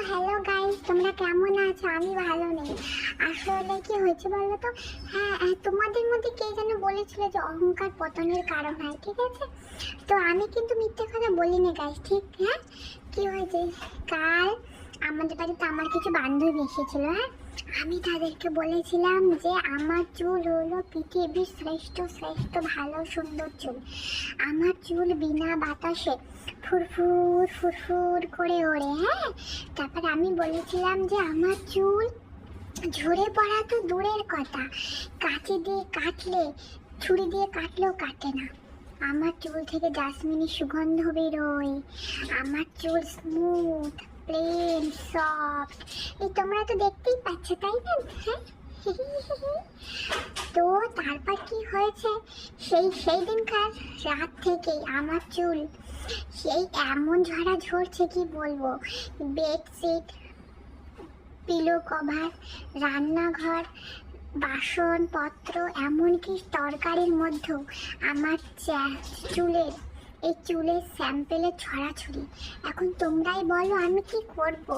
Hello guys তোমরা কেমন আছো? আমি ভালো নেই। আসলে কি হয়েছে বলো তো হ্যাঁ হ্যাঁ, তোমাদের মধ্যে কে যেন বলেছিল যে অহংকার পতনের কারণ হয় ঠিক আছে? তো আমি কিন্তু মিথ্যে কথা বলিনি গাইস ঠিক? হ্যাঁ? কি হয়েছে? কাল আমাদের বাড়িতে আমার কিছু বান্ধবী এসেছিল হ্যাঁ? আমি তাদেরকে বলেছিলাম যে আমার চুল হলো পৃথিবীর শ্রেষ্ঠ শ্রেষ্ঠ, ভালো, সুন্দর চুল। আমার চুল বিনা বাতাসে ফুরফুর ফুরফুর করে ওড়ে হ্যাঁ? তারপর আমি বলেছিলাম যে আমার চুল ঝরে পড়া তো দূরের কথা। কাঁচি দিয়ে কাটলে, ছুরি দিয়ে কাটলেও কাটে না। আমার চুল থেকে জাসমিনের সুগন্ধ বেরোয়। আমার চুল স্মুথ প্লেন সফট এই তোমরা তো দেখতেই পাচ্ছ, তাই না? হ্যাঁ। তো তারপর কি হয়েছে? সেই সেই দিনকার রাত থেকেই আমার চুল সেই এমন ঝরা ঝরছে কি বলব? বেডশিট পিলো কভার রান্নাঘর, বাসনপত্র, এমনকি তরকারির মধ্যেও আমার চুলের এই চুলের স্যাম্পেলের ছড়াছড়ি। এখন তোমরাই বলো আমি কি করব?